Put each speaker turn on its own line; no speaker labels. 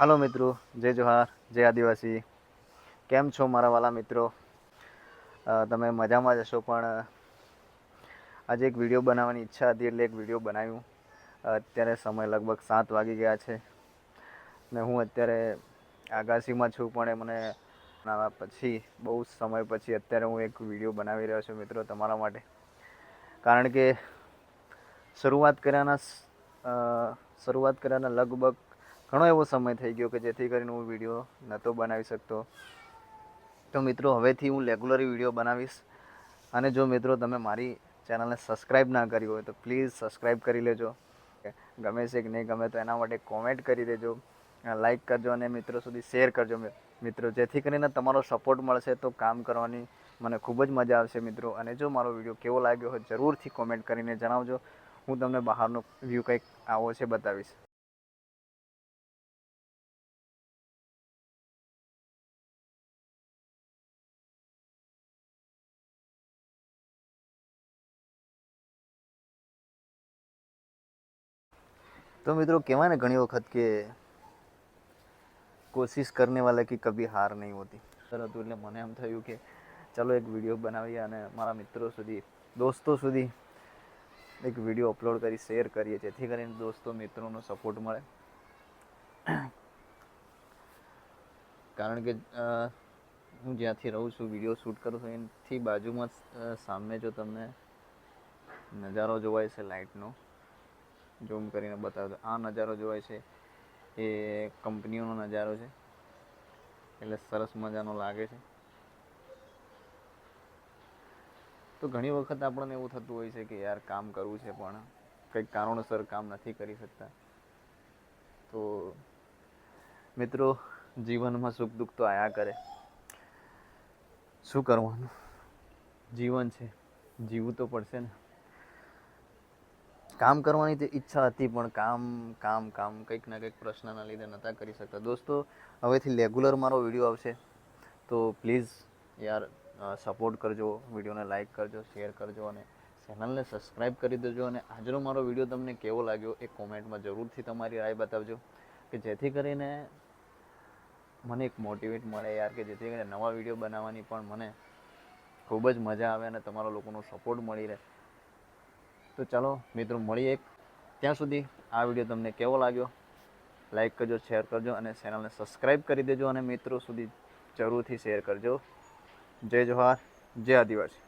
હાલો મિત્રો, જય જોહાર, જય આદિવાસી. કેમ છો મારા વાલા મિત્રો? તમે મજામાં જ હશો પણ આજે એક વીડિયો બનાવવાની ઈચ્છા હતી એટલે એક વીડિયો બનાવ્યું. અત્યારે સમય લગભગ સાત વાગી ગયા છે ને હું અત્યારે આગાસીમાં છું પણ એ મને બનાવવા પછી, બહુ સમય પછી અત્યારે હું એક વીડિયો બનાવી રહ્યો છું મિત્રો તમારા માટે. કારણ કે શરૂઆત કર્યાના શરૂઆત કર્યાના લગભગ ઘણો એવો સમય થઈ ગયો કે જેથી કરીને હું વીડિયો નહોતો બનાવી શકતો. તો મિત્રો, હવેથી હું રેગ્યુલર વીડિયો બનાવીશ. અને જો મિત્રો, તમે મારી ચેનલને સબસ્ક્રાઈબ ના કરી હોય તો પ્લીઝ સબસ્ક્રાઈબ કરી લેજો. ગમે છે કે નહીં ગમે તો એના માટે કોમેન્ટ કરી દેજો. લાઈક કરજો અને મિત્રો સુધી શેર કરજો. મિત્રો, જેથી કરીને તમારો સપોર્ટ મળશે તો કામ કરવાની મને ખૂબ જ મજા આવશે, મિત્રો. અને જો મારો વીડિયો કેવો લાગ્યો હોય જરૂરથી કોમેન્ટ કરીને જણાવજો. હું તમને બહારનો વ્યૂ કંઈક આવો છે બતાવીશ. તો મિત્રો, કહેવાય ને ઘણી વખત કે કોશિશ કરને વાલા કી કભી હાર નહીં હોતી. સર હતું એટલે મને એમ થયું કે ચલો એક વીડિયો બનાવીએ અને મારા મિત્રો સુધી, દોસ્તો સુધી એક વીડિયો અપલોડ કરી, શેર કરીએ, જેથી કરીને દોસ્તો મિત્રોનો સપોર્ટ મળે. કારણ કે હું જ્યાંથી રહું છું, વીડિયો શૂટ કરું છું, એનાથી બાજુમાં સામે જો તમને નજારો જોવાય છે લાઇટનો ઝૂમ કરીને બતાવ્યો આ નજારો જોવાય છે એ કંપનીઓનો નજારો છે. એટલે સરસ મજાનો લાગે છે. તો ઘણી વખત આપણને એવું થતું હોય છે કે યાર કામ કરવું છે પણ કંઈક કારણોસર કામ નથી કરી શકતા. તો મિત્રો, જીવનમાં સુખ દુઃખ તો આયા કરે. શું કરવાનું? જીવન છે. જીવવું તો પડશે ને. કામ કરવાની તો ઈચ્છા હતી પણ કામ કામ કામ કંઈક ના કંઈક પ્રશ્નના લીધે નહોતા કરી શકતા. દોસ્તો, હવેથી રેગ્યુલર મારો વીડિયો આવશે. તો પ્લીઝ યાર સપોર્ટ કરજો વિડીયોને લાઇક કરજો શેર કરજો અને ચેનલને સબસ્ક્રાઈબ કરી દેજો અને આજનો મારો વીડિયો તમને કેવો લાગ્યો એ કોમેન્ટમાં જરૂરથી તમારી રાય બતાવજો. કે જેથી કરીને મને એક મોટિવેટ મળે યાર, કે જેથી કરીને નવા વીડિયો બનાવવાની પણ મને ખૂબ જ મજા આવે અને તમારા લોકોનો સપોર્ટ મળી રહે. તો ચાલો મિત્રો મળીએ ત્યાં સુધી આ વીડિયો તમને કેવો લાગ્યો? લાઈક કરજો શેર કરજો અને ચેનલને સબસ્ક્રાઈબ કરી દેજો અને મિત્રો સુધી જરૂરથી શેર કરજો. જય જોહાર જય આદિવાસી.